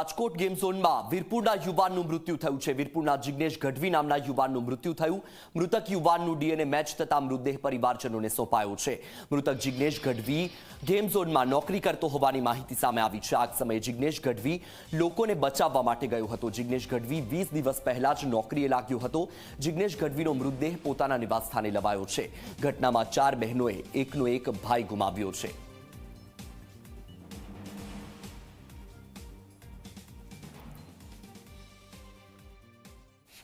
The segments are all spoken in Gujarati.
રાજકોટ ગેમ ઝોનમાં વીરપુરના યુવાનનું મૃત્યુ થયું છે. વીરપુરના જિગ્નેશ ગઢવી નામના યુવાનનું મૃત્યુ થયું. મૃતક યુવાનનું ડીએનએ મેચ થતા મૃતદેહ પરિવારજનોને સોંપાયો છે. મૃતક જિગ્નેશ ગઢવી ગેમ ઝોનમાં નોકરી કરતો હોવાની માહિતી સામે આવી છે. આ સમયે જિગ્નેશ ગઢવી લોકોને બચાવવા માટે ગયો હતો. જિગ્નેશ ગઢવી વીસ દિવસ પહેલા જ નોકરીએ લાગ્યો હતો. જિગ્નેશ ગઢવીનો મૃતદેહ પોતાના નિવાસસ્થાને લવાયો છે. ઘટનામાં ચાર બહેનોએ એકનો એક ભાઈ ગુમાવ્યો છે.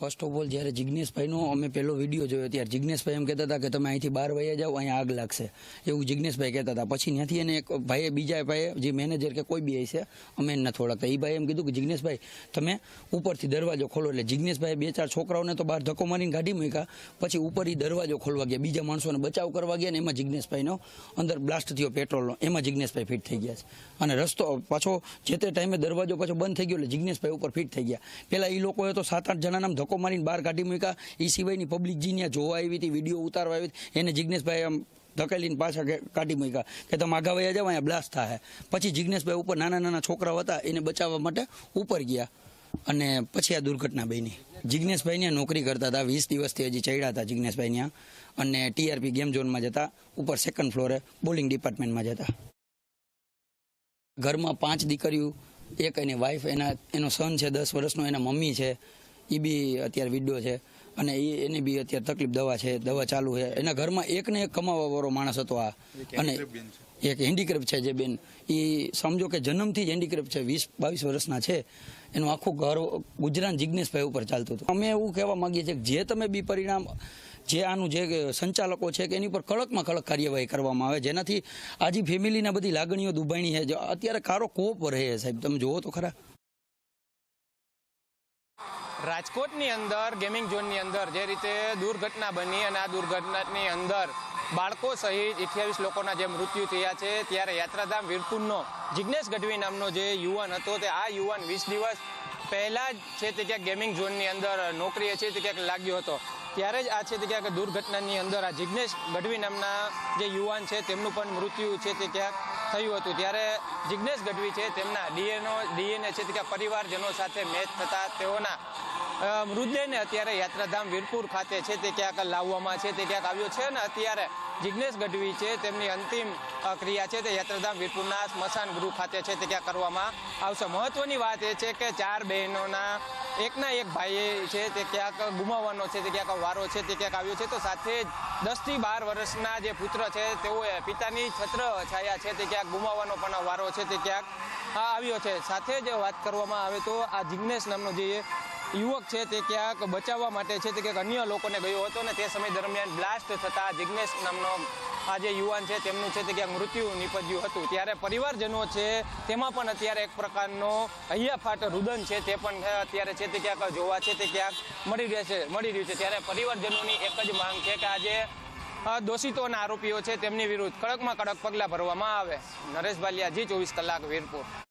ફર્સ્ટ ઓફ ઓલ જ્યારે જિજ્ઞેશભાઈનો અમે પહેલો વીડિયો જોયો, ત્યારે જિજ્ઞેશભાઈ એમ કહેતા હતા કે તમે અહીંથી બહાર વહી જાઓ, અહીંયા આગ લાગશે. એવું જિજ્ઞેશભાઈ કહેતા હતા. પછી ત્યાંથી એને એક ભાઈએ, બીજા ભાઈએ, જે મેનેજર કે કોઈ બી છે અમે નથી ઓળખતા એ ભાઈ એમ કીધું કે જિજ્ઞેશભાઈ તમે ઉપરથી દરવાજો ખોલો. એટલે જિજ્ઞેશભાઈ બે ચાર છોકરાઓને તો બહાર ધક્કો મારીને કાઢી મૂક્યા. પછી ઉપર ઈ દરવાજો ખોલવા ગયા. બીજા માણસોને બચાવ કરવા ગયા ને એમાં જિજ્ઞેશભાઈનો અંદર બ્લાસ્ટ થયો પેટ્રોલનો એમાં જિજ્ઞેશભાઈ ફિટ થઈ ગયા છે. અને રસ્તો પાછો જે તે ટાઈમે દરવાજો પાછો બંધ થઈ ગયો, એટલે જિજ્ઞેશભાઈ ઉપર ફિટ થઈ ગયા. પહેલાં એ લોકોએ તો સાત આઠ જણાના ધક્કો મારીને બહાર કાઢી મૂક્યા. એ સિવાયની પબ્લિક જે ત્યાં જોવા આવી હતી, વીડિયો ઉતારવા આવી હતી, એને જિજ્ઞેશભાઈ આમ ધકેલીને પાછા કાઢી મૂક્યા કે તમે આગા વયા જાઓ અહીંયા બ્લાસ્ટ થાય પછી જિજ્ઞેશભાઈ ઉપર નાના નાના છોકરાઓ હતા, એને બચાવવા માટે ઉપર ગયા. અને પછી આ દુર્ઘટના બની. જિજ્ઞેશભાઈ ને નોકરી કરતા હતા, વીસ દિવસથી હજી ચડ્યા હતા જિજ્ઞેશભાઈ ત્યાં. અને ટીઆરપી ગેમ ઝોનમાં જતા, ઉપર સેકન્ડ ફ્લોરે બોલિંગ ડિપાર્ટમેન્ટમાં જતા. ઘરમાં પાંચ દીકરીઓ, એક એની વાઈફ એના, એનો સન છે, દસ વર્ષનો, એના મમ્મી છે. એ બી અત્યારે વિડો છે. અને એ એની બી અત્યારે તકલીફ દવા છે દવા ચાલુ છે. એના ઘરમાં એક ને એક કમાવા વાળો માણસ હતો આ. અને એક હેન્ડીક્રાફ્ટ છે જે બેન. એ સમજો કે જન્મથી જ હેન્ડીક્રાફ્ટ છે. વીસ બાવીસ વર્ષના છે. એનું આખું ઘર ગુજરાત જિજ્ઞેશભાઈ ઉપર ચાલતું હતું. અમે એવું કહેવા માંગીએ છીએ કે જે તમે બી પરિણામ જે આનું જે સંચાલકો છે કે એની પર કડકમાં કડક કાર્યવાહી કરવામાં આવે. જેનાથી આજે ફેમિલીના બધી લાગણીઓ દુભાણી છે. અત્યારે કારો કોપ રહે સાહેબ. તમે જુઓ તો ખરા. રાજકોટની અંદર ગેમિંગ ઝોનની અંદર જે રીતે દુર્ઘટના બની અને આ દુર્ઘટનાની અંદર બાળકો સહિત અઠ્યાવીસ લોકોના જે મૃત્યુ થયા છે, ત્યારે યાત્રાધામ વીરપુરનો જિજ્ઞેશ ગઢવી નામનો જે યુવાન હતો તે આ યુવાન વીસ દિવસ પહેલા છે તે ક્યાંક ગેમિંગ ઝોનની અંદર નોકરીએ છે તે ક્યાંક લાગ્યો હતો. ત્યારે જ આ છે તે ક્યાંક દુર્ઘટનાની અંદર આ જિજ્ઞેશ ગઢવી નામના જે યુવાન છે તેમનું પણ મૃત્યુ છે તે ક્યાંક થયું હતું. ત્યારે જિજ્ઞેશ ગઢવી છે તેમના ડીએનઓ, ડીએનએ છે તે ક્યાંક પરિવારજનો સાથે મેચ થતા તેઓના મૃતદેહને અત્યારે યાત્રાધામ વીરપુર ખાતે છે, તે ક્યાંક લાવવામાં છે, તે ક્યાંક આવ્યો છે અને અત્યારે જિજ્ઞેશ ગઢવી છે, તેમની અંતિમ ક્રિયા છે, તે યાત્રાધામ વીરપુરના સ્મશાન ગૃહ ખાતે છે, તે ક્યાંક કરવામાં આવશે. મહત્વની વાત એ છે કે ચાર બહેનોના, એકના એક ભાઈએ છે, તે ક્યાંક ગુમાવવાનો છે, તે ક્યાંક વારો છે, તે ક્યાંક આવ્યો છે. તો સાથે જ દસથી બાર વર્ષના જે પુત્ર છે, તેઓએ પિતાની છત્ર છાયા છે, તે ક્યાંક ગુમાવવાનો પણ વારો છે, તે ક્યાંક આવ્યો છે. સાથે જ વાત કરવામાં આવે તો આ જિજ્ઞેશ નામનો જે યુવક છે તે ક્યાંક બચાવવા માટે છે તે ક્યાંક અન્ય લોકોને ગયો હતો ને તે સમય દરમિયાન બ્લાસ્ટ થતા જિજ્ઞેશ નામનો આ જે યુવાન છે તેમનું છે તે ક્યાંક મૃત્યુ નિપજ્યું હતું. ત્યારે પરિવારજનો છે તેમાં પણ અત્યારે એક પ્રકારનો હૈયાફાટ રુદન છે તે પણ અત્યારે છે તે ક્યાંક જોવા છે તે ક્યાંક મળી રહે છે, મળી રહ્યું છે. ત્યારે પરિવારજનોની એક જ માંગ છે કે આજે દોષિતો અને આરોપીઓ છે તેમની વિરુદ્ધ કડકમાં કડક પગલાં ભરવામાં આવે. નરેશ બાલિયા, જી ચોવીસ કલાક, વીરપુર.